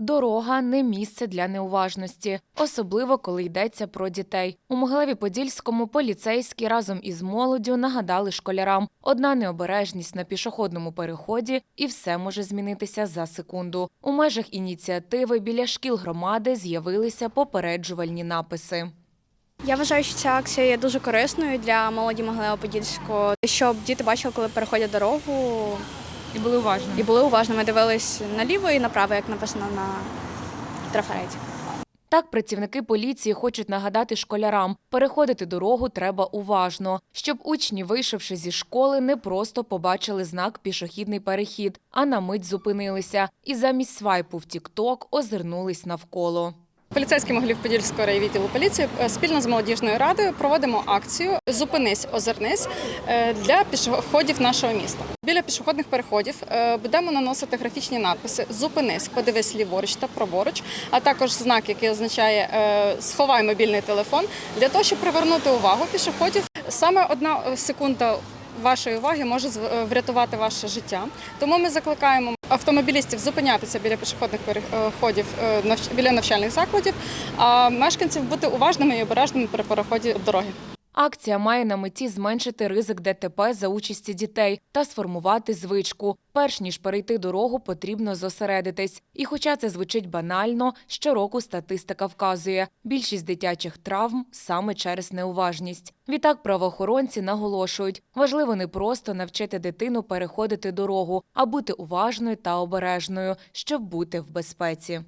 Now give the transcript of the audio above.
Дорога не місце для неуважності, особливо коли йдеться про дітей. У Могилеві-Подільському поліцейські разом із молоддю нагадали школярам: одна необережність на пішохідному переході, і все може змінитися за секунду. У межах ініціативи біля шкіл громади з'явилися попереджувальні написи. Я вважаю, що ця акція є дуже корисною для молоді Могилева-Подільського, щоб діти бачили, коли переходять дорогу, І були уважні. і були уважними, дивились наліво і направо, як написано на трафареті. Так, працівники поліції хочуть нагадати школярам, переходити дорогу треба уважно, щоб учні, вийшовши зі школи, не просто побачили знак пішохідний перехід, а на мить зупинилися і замість свайпу в Тік-Ток озирнулись навколо. Поліцейський Могилів-Подільського райвідділу поліції е, спільно з молодіжною радою проводимо акцію Зупинись, озирнись е, для пішоходів нашого міста. Біля пішохідних переходів е, будемо наносити графічні надписи Зупинись, подивись ліворуч та праворуч, а також знак, який означає сховай мобільний телефон, для того, щоб привернути увагу пішоходів. Саме одна секунда. Вашої уваги може е, врятувати ваше життя. Тому ми закликаємо автомобілістів зупинятися біля пішохідних переходів е, біля навчальних закладів, а мешканців бути уважними і обережними при переході дороги. Акція має на меті зменшити ризик ДТП за участі дітей та сформувати звичку. Перш ніж перейти дорогу, потрібно зосередитись. І хоча це звучить банально, щороку статистика вказує більшість дитячих травм саме через неуважність. Відтак правоохоронці наголошують, важливо не просто навчити дитину переходити дорогу, а бути уважною та обережною, щоб бути в безпеці.